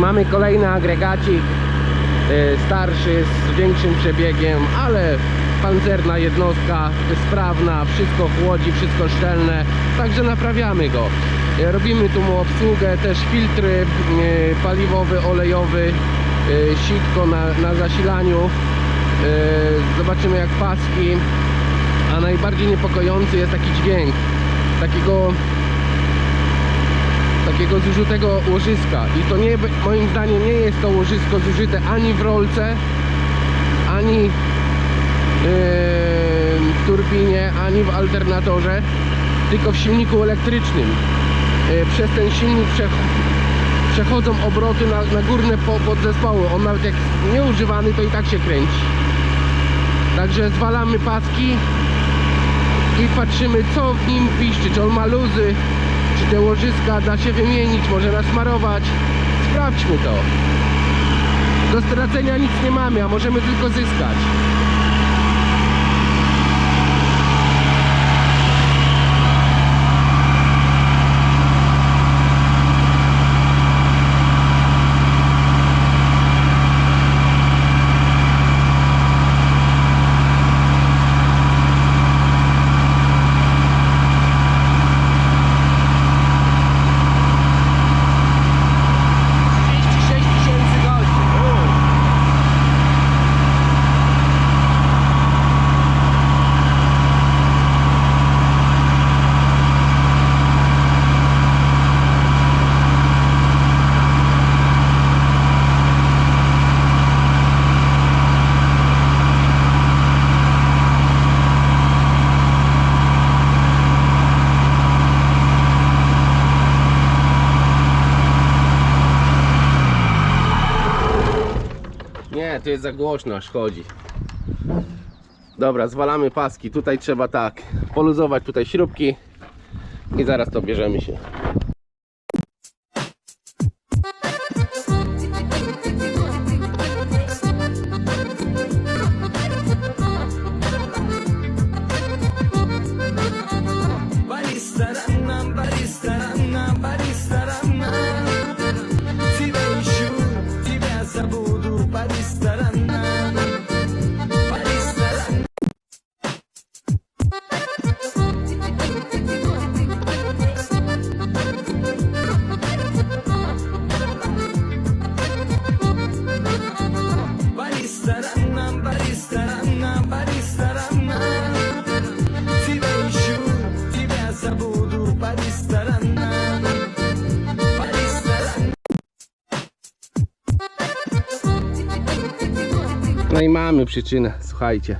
mamy kolejny agregacik y, starszy z większym przebiegiem, ale pancerna jednostka, sprawna, wszystko chłodzi, wszystko szczelne, także naprawiamy go. Y, Robimy tu mu obsługę, też filtry y, paliwowy, olejowy, sitko na, na zasilaniu. Zobaczymy jak paski, a najbardziej niepokojący jest taki dźwięk takiego takiego zużytego łożyska. I to nie, moim zdaniem nie jest to łożysko zużyte ani w rolce ani yy, w turbinie, ani w alternatorze tylko w silniku elektrycznym. Yy, przez ten silnik przech przechodzą obroty na, na górne po podzespoły. On nawet jak nieużywany to i tak się kręci. Także zwalamy paski i patrzymy co w nim piszczy, czy on ma luzy, te łożyska da się wymienić, może nasmarować. Sprawdźmy to. Do stracenia nic nie mamy, a możemy tylko zyskać. Nie, to jest za głośno, aż chodzi. Dobra, zwalamy paski. Tutaj trzeba tak poluzować tutaj śrubki i zaraz to bierzemy się. No i mamy przyczynę, słuchajcie.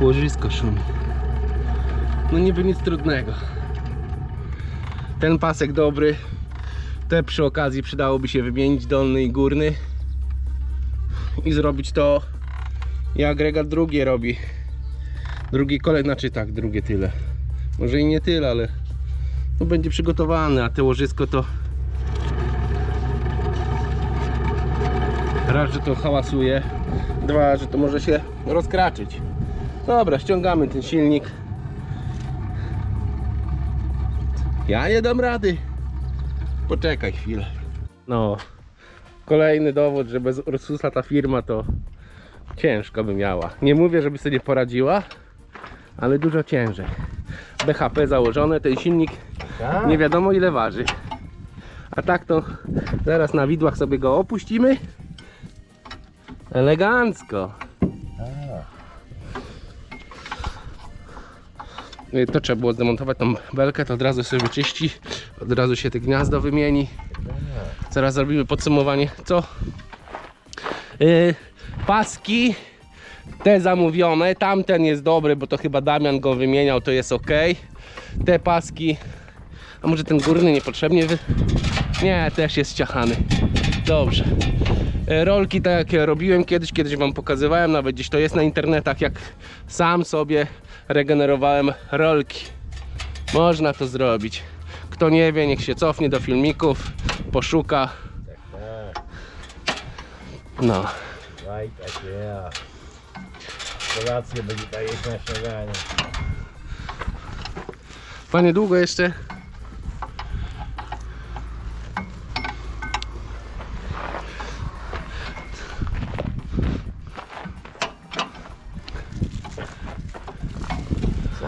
Łożysko szumi. No niby nic trudnego. Ten pasek dobry. Te przy okazji przydałoby się wymienić dolny i górny. I zrobić to i agregat drugie robi. Drugi kolej, znaczy tak, drugie tyle. Może i nie tyle, ale no będzie przygotowany, a te łożysko to Raz, że to hałasuje, dwa, że to może się rozkraczyć. Dobra, ściągamy ten silnik. Ja nie dam rady. Poczekaj chwilę. No, kolejny dowód, że bez Ursusa ta firma to ciężko by miała. Nie mówię, żeby sobie nie poradziła, ale dużo ciężej. BHP założone, ten silnik nie wiadomo ile waży. A tak to zaraz na widłach sobie go opuścimy. Elegancko. To trzeba było zdemontować tą belkę, to od razu sobie wyczyści, od razu się te gniazdo wymieni. Zaraz zrobimy podsumowanie. Co? Yy, paski te zamówione, tamten jest dobry, bo to chyba Damian go wymieniał, to jest ok. Te paski, a może ten górny niepotrzebnie wy... Nie, też jest ciachany. Dobrze. E, Rolki tak jak ja robiłem kiedyś, kiedyś wam pokazywałem, nawet gdzieś to jest na internetach, jak sam sobie regenerowałem rolki. Można to zrobić. Kto nie wie, niech się cofnie do filmików, poszuka. No. Right, tak yeah. Kolację będzie tak jeść na śniadanie. Panie, długo jeszcze?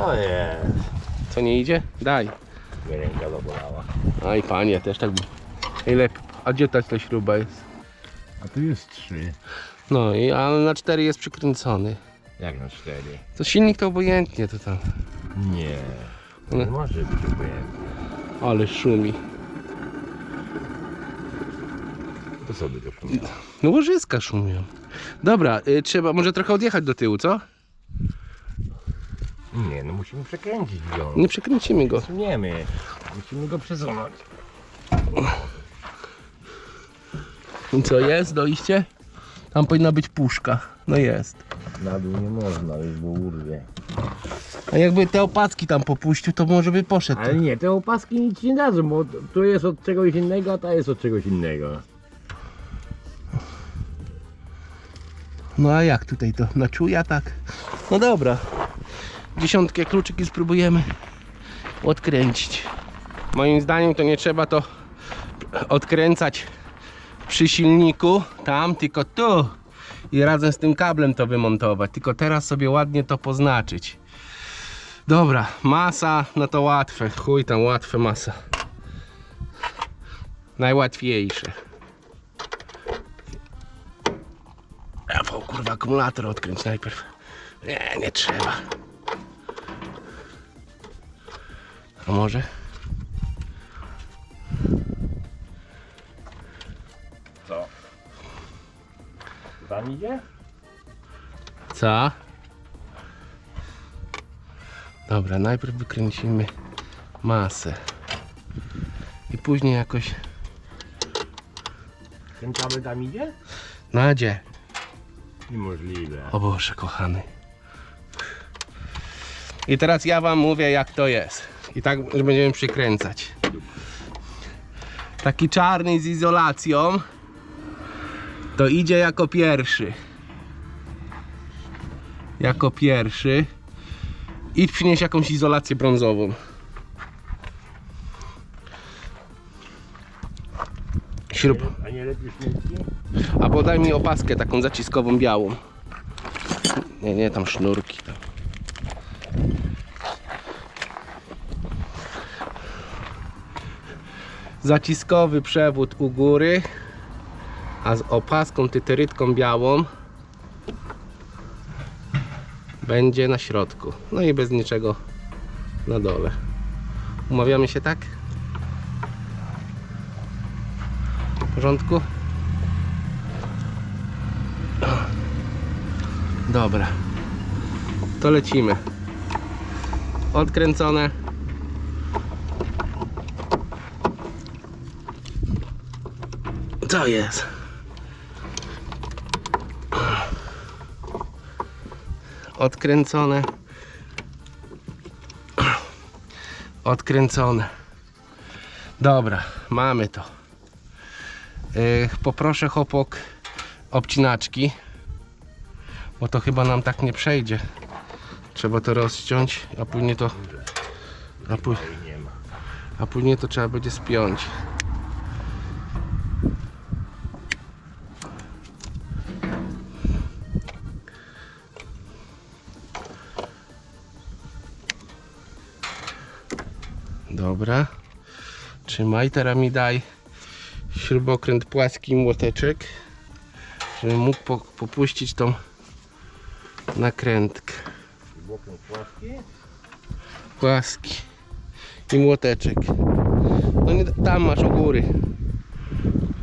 To jest. Co nie idzie? Daj. Mnie ręka zabolała. Aj panie, też tak było. Ile, a gdzie ta ta śruba jest? A tu jest trzy. No i ale na cztery jest przykręcony. Jak na cztery? To silnik to obojętnie to tam. Nie. Ale- Nie może być obojętne. Ale szumi. To sobie to. No łożyska szumią. Dobra, y, trzeba może trochę odjechać do tyłu, co? Nie, no musimy przekręcić go. Nie przekręcimy go. Przesuniemy. Musimy go przesunąć. I co jest? Dojście? Tam powinna być puszka. No jest. Na dół nie można, już go urwie. A jakby te opacki tam popuścił, to może by poszedł. Ale nie, te opaski nic nie dadzą, bo tu jest od czegoś innego, a ta jest od czegoś innego. No a jak tutaj to? Na czuja tak? No dobra. Dziesiątkę kluczyki spróbujemy odkręcić. Moim zdaniem to nie trzeba to odkręcać przy silniku tam, tylko tu i razem z tym kablem to wymontować. Tylko teraz sobie ładnie to poznaczyć. Dobra, masa, no to łatwe. Chuj tam, łatwe masa. Najłatwiejsze. Rafał, kurwa, akumulator odkręć najpierw. Nie, nie trzeba. A może? Co? Tam idzie? Co? Dobra, najpierw wykręcimy masę. I później jakoś... Ten kabel tam idzie? Nadzie. Niemożliwe. O Boże, kochany. I teraz ja wam mówię jak to jest. I tak będziemy przykręcać. Taki czarny z izolacją to idzie jako pierwszy. Jako pierwszy. I przynieś jakąś izolację brązową. Śrub. A nie lepiej? A podaj mi opaskę taką zaciskową białą. Nie, nie, tam sznurki. Tam. Zaciskowy przewód u góry, a z opaską tyterytką białą będzie na środku. No i bez niczego na dole. Umawiamy się tak? W porządku? Dobra. To lecimy. Odkręcone. Co jest? Odkręcone. Odkręcone. Dobra, mamy to. Yy, poproszę chopok obcinaczki bo to chyba nam tak nie przejdzie. Trzeba to rozciąć, a później to. A, pó- a później to trzeba będzie spiąć. Dobra. Trzymaj, teraz mi daj śrubokręt płaski i młoteczek, żebym mógł po, popuścić tą nakrętkę. Bokiem płaski? Płaski i młoteczek. No nie, tam masz u góry.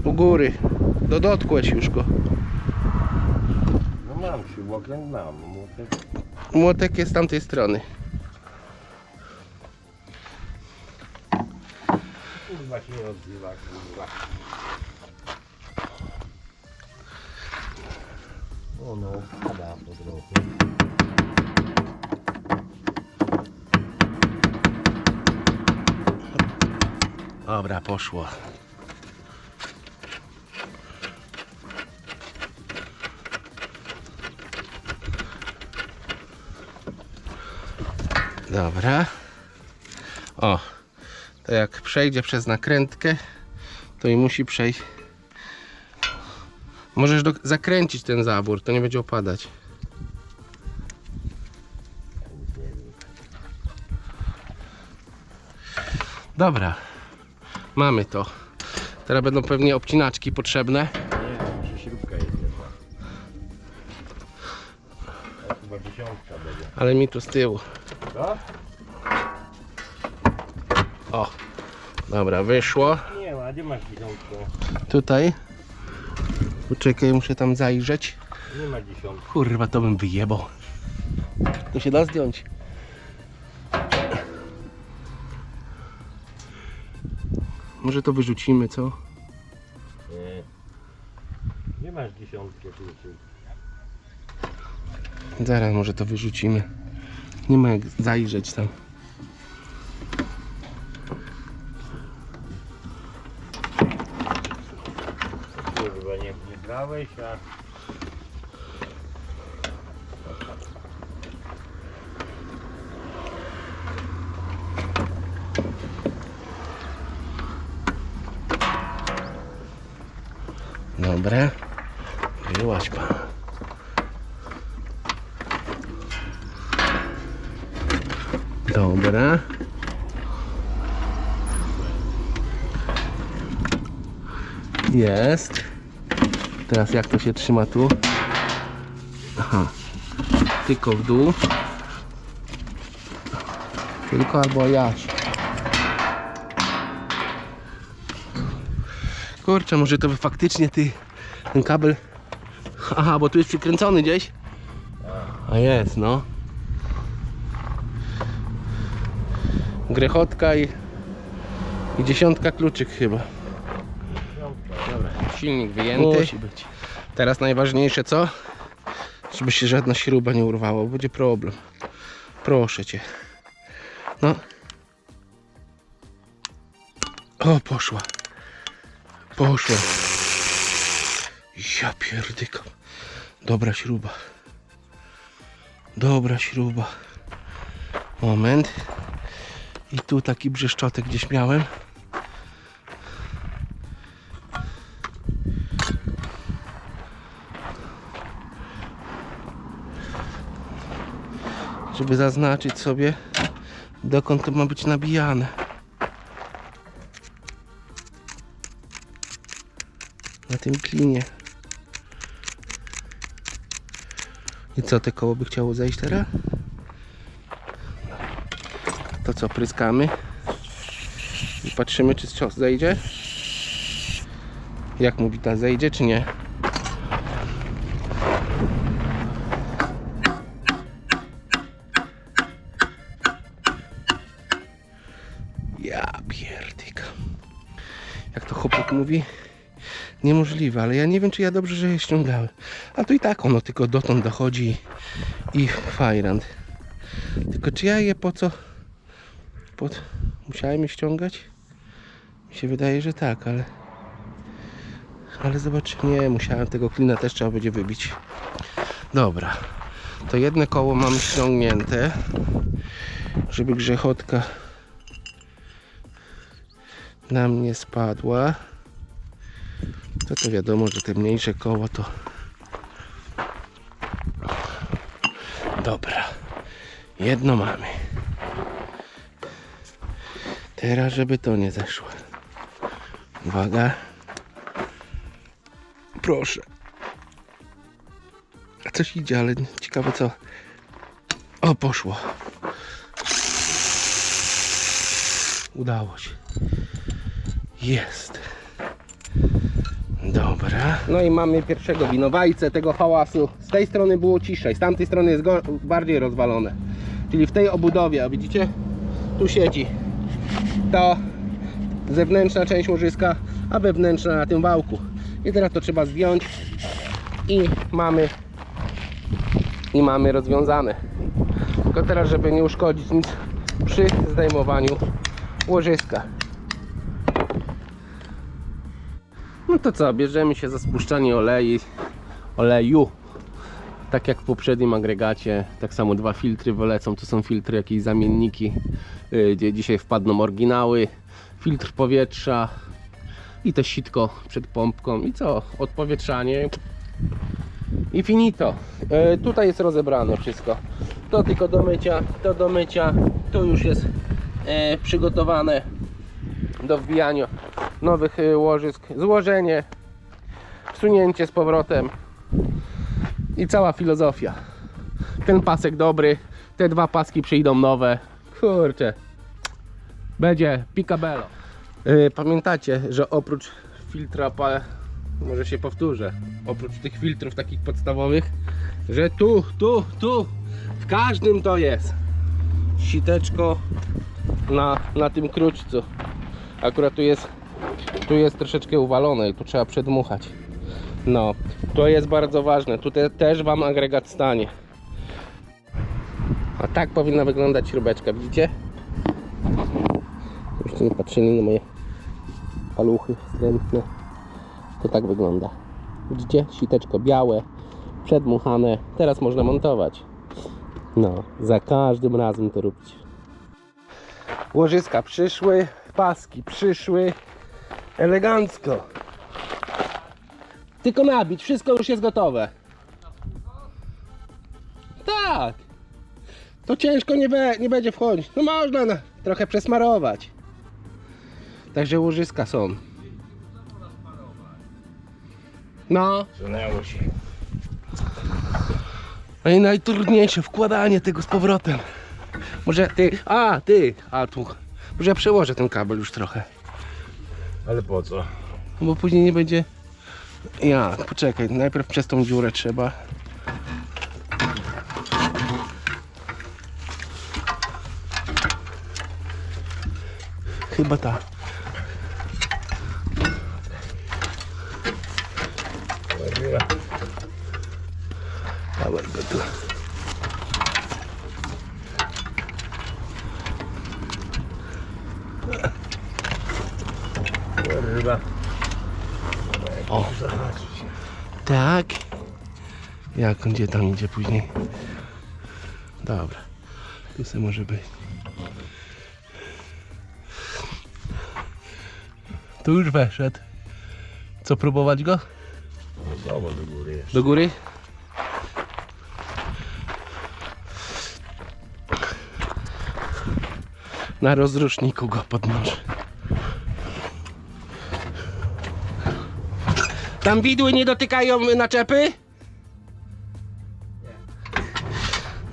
U góry. Do dotkłeś już go. No mam śrubokręt, mam. Młotek. Młotek jest z tamtej strony. Kurwa się nie odzywa, kurwa. O no, pada po trochu. Dobra, poszło. Dobra. O, to jak przejdzie przez nakrętkę, to i musi przejść. Możesz do, zakręcić ten zabór, to nie będzie opadać. Dobra, mamy to. Teraz będą pewnie obcinaczki potrzebne. Nie, śrubka jest jedna. Chyba dziesiątka. Ale mi tu z tyłu. Co? O. Dobra, wyszło. Nie ma, gdzie masz dziesiątkę? Tutaj. Poczekaj, muszę tam zajrzeć. Nie ma dziesiątki. Kurwa, to bym wyjebał. To się da zdjąć. Może to wyrzucimy, co? Nie. Nie masz dziesiątki. Zaraz może to wyrzucimy. Nie ma jak zajrzeć tam. Kurwa, nie, nie brałeś, a... Dobre. Wyłaś pan. Dobra. Jest. Teraz jak to się trzyma tu? Aha. Tylko w dół. Tylko albo jaś. Kurczę, może to faktycznie ty ten kabel. Aha, bo tu jest przykręcony gdzieś. A jest, no. Grechotka i, i dziesiątka kluczyk chyba. Silnik wyjęty. Musi być. Teraz najważniejsze co? Żeby się żadna śruba nie urwała, będzie problem. Proszę cię. No. O, poszła. Poszła. Ja pierdykam. Dobra śruba. Dobra śruba. Moment. I tu taki brzeszczotek gdzieś miałem. Żeby zaznaczyć sobie dokąd to ma być nabijane. na tym klinie. I co, te koło by chciało zejść teraz? To co, pryskamy i patrzymy, czy cios zejdzie? Jak mówi ta, zejdzie czy nie? Jak to chłopak mówi? niemożliwe, ale ja nie wiem, czy ja dobrze, że je ściągałem. A to i tak ono tylko dotąd dochodzi i fajrand. Tylko czy ja je po co? Pod... Musiałem je ściągać? Mi się wydaje, że tak, ale... Ale zobacz, nie, musiałem tego klina też trzeba będzie wybić. Dobra, to jedno koło mam ściągnięte, żeby grzechotka nam nie spadła. To to wiadomo, że te mniejsze koło to dobra jedno mamy. Teraz żeby to nie zeszło. Uwaga. Proszę. A coś idzie, ale ciekawe co o poszło. Udało się jest Dobra. No i mamy pierwszego winowajcę tego hałasu. Z tej strony było ciszej, z tamtej strony jest bardziej rozwalone. Czyli w tej obudowie, a widzicie? Tu siedzi ta zewnętrzna część łożyska, a wewnętrzna na tym wałku. I teraz to trzeba zdjąć i mamy i mamy rozwiązane. Tylko teraz, żeby nie uszkodzić nic przy zdejmowaniu łożyska. No to co, bierzemy się za spuszczanie olei, oleju. Tak jak w poprzednim agregacie, tak samo dwa filtry wylecą. To są filtry, jakieś zamienniki, yy, gdzie dzisiaj wpadną oryginały. Filtr powietrza i to sitko przed pompką. I co? Odpowietrzanie i finito. Yy, tutaj jest rozebrane wszystko. To tylko do mycia, to do mycia. To już jest yy, przygotowane do wbijania nowych y, łożysk, złożenie, wsunięcie z powrotem i cała filozofia. Ten pasek dobry, te dwa paski przyjdą nowe. Kurczę, będzie picabello. Yy, pamiętacie, że oprócz filtra, może się powtórzę, oprócz tych filtrów takich podstawowych, że tu, tu, tu, w każdym to jest siteczko na, na tym kruczcu. Akurat tu jest, tu jest troszeczkę uwalone i tu trzeba przedmuchać. No, to jest bardzo ważne. Tutaj też Wam agregat stanie. A tak powinna wyglądać śrubeczka, widzicie? Żebyście nie patrzyli na moje paluchy wstrętne. To tak wygląda. Widzicie? Siteczko białe, przedmuchane. Teraz można montować. No, za każdym razem to róbcie. Łożyska przyszły, paski przyszły. Elegancko. Tylko nabić, wszystko już jest gotowe. Tak. To ciężko nie, be, nie będzie wchodzić. No można na, trochę przesmarować. Także łożyska są. No. Zunęło się. No i najtrudniejsze wkładanie tego z powrotem. Może ty. A, ty. A tu. Może ja przełożę ten kabel już trochę. Ale po co? Bo później nie będzie. Jak? Poczekaj, najpierw przez tą dziurę trzeba. Chyba tak. Dawaj go tu. Kurwa. O. Tak. Jak on gdzie tam idzie później? Dobra. Tu se może być. Tu już weszedł. Co próbować go? Znowu do góry jest. Do góry? Na rozruszniku go podnoszę. Tam widły nie dotykają naczepy?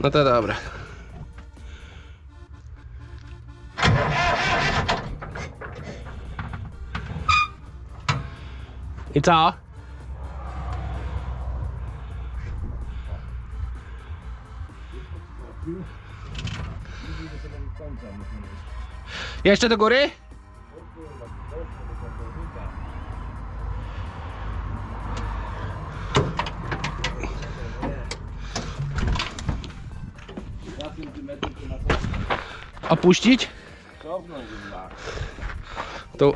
No to dobra. I co? Jeszcze do góry? Opuścić? To...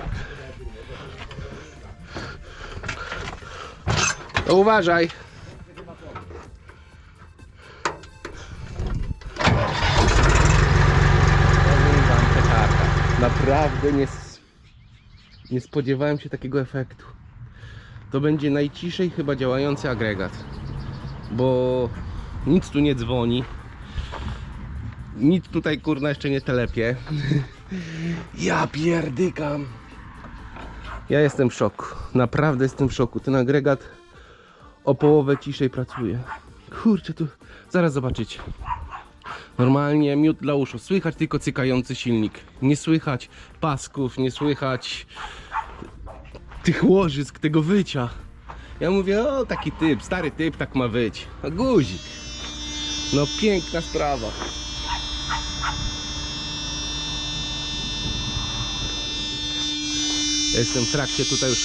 To uważaj. Naprawdę nie, nie spodziewałem się takiego efektu. To będzie najciszej chyba działający agregat. Bo nic tu nie dzwoni. Nic tutaj kurna jeszcze nie telepie. Ja pierdykam. Ja jestem w szoku. Naprawdę jestem w szoku. Ten agregat o połowę ciszej pracuje. Kurczę, tu zaraz zobaczycie. Normalnie miód dla uszu. Słychać tylko cykający silnik. Nie słychać pasków, nie słychać tych łożysk, tego wycia. Ja mówię, o taki typ, stary typ, tak ma być. A guzik. No piękna sprawa. Jestem w trakcie tutaj już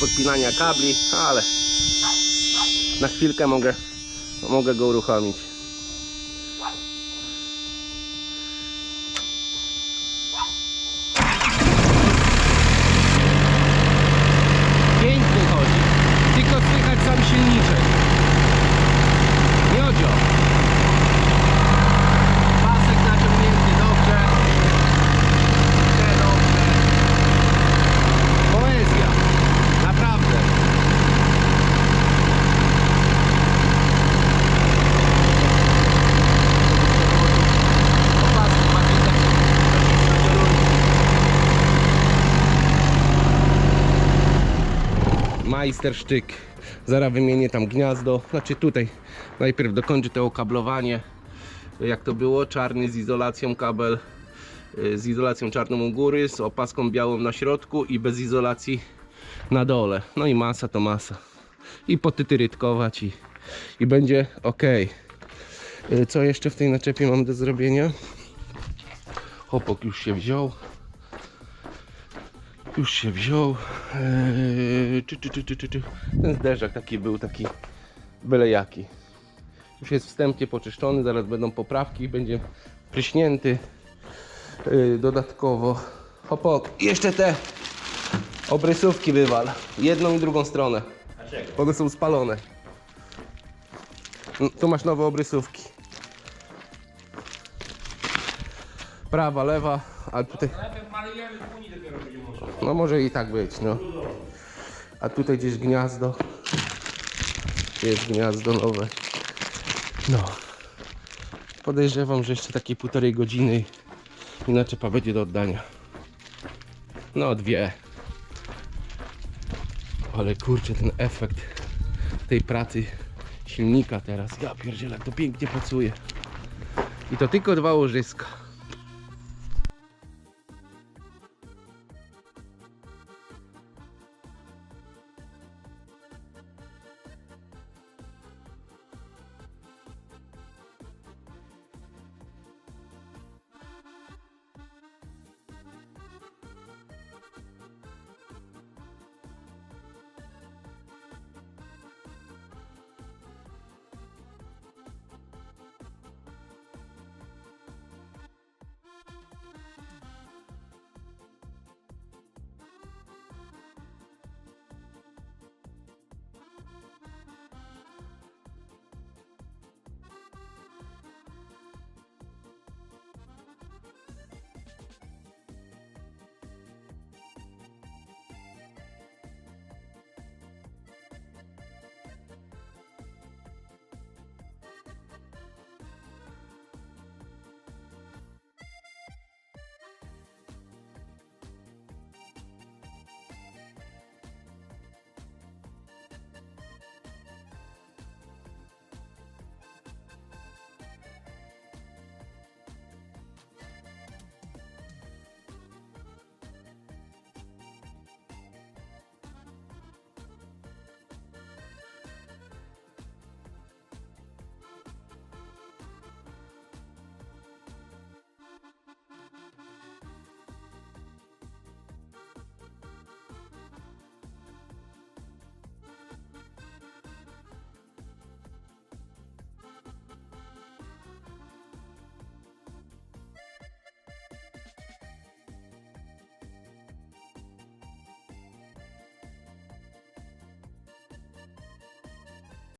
podpinania kabli, ale na chwilkę mogę, mogę go uruchomić. Pięknie chodzi. Tylko słychać sam silniczek. Miodzio. Pasek naciągnięty dobrze. Te dobrze. Poezja. Naprawdę. Majstersztyk. Zaraz wymienię tam gniazdo. Znaczy tutaj najpierw dokończę to okablowanie. Jak to było? Czarny z izolacją kabel. y, Z izolacją czarną u góry, z opaską białą na środku i bez izolacji na dole. No i masa to masa. I potytyrytkować i, i będzie ok. Co jeszcze w tej naczepie mam do zrobienia? Chopok już się wziął. Już się wziął. Eee, czy, czy, czy, czy, czy. Ten zderzak taki był, taki byle jaki. Już jest wstępnie poczyszczony, zaraz będą poprawki, będzie pryśnięty yy, dodatkowo. Hopok, jeszcze te obrysówki wywal. Jedną i drugą stronę. Bo One są spalone. Mm, Tu masz nowe obrysówki. Prawa, lewa, a tutaj... No może i tak być, no. A tutaj gdzieś gniazdo. Jest gniazdo nowe. No. Podejrzewam, że jeszcze takie półtorej godziny i naczepa będzie do oddania. No dwie. Ale kurczę, ten efekt tej pracy silnika teraz. Ja pierdzielę, to pięknie pracuje. I to tylko dwa łożyska.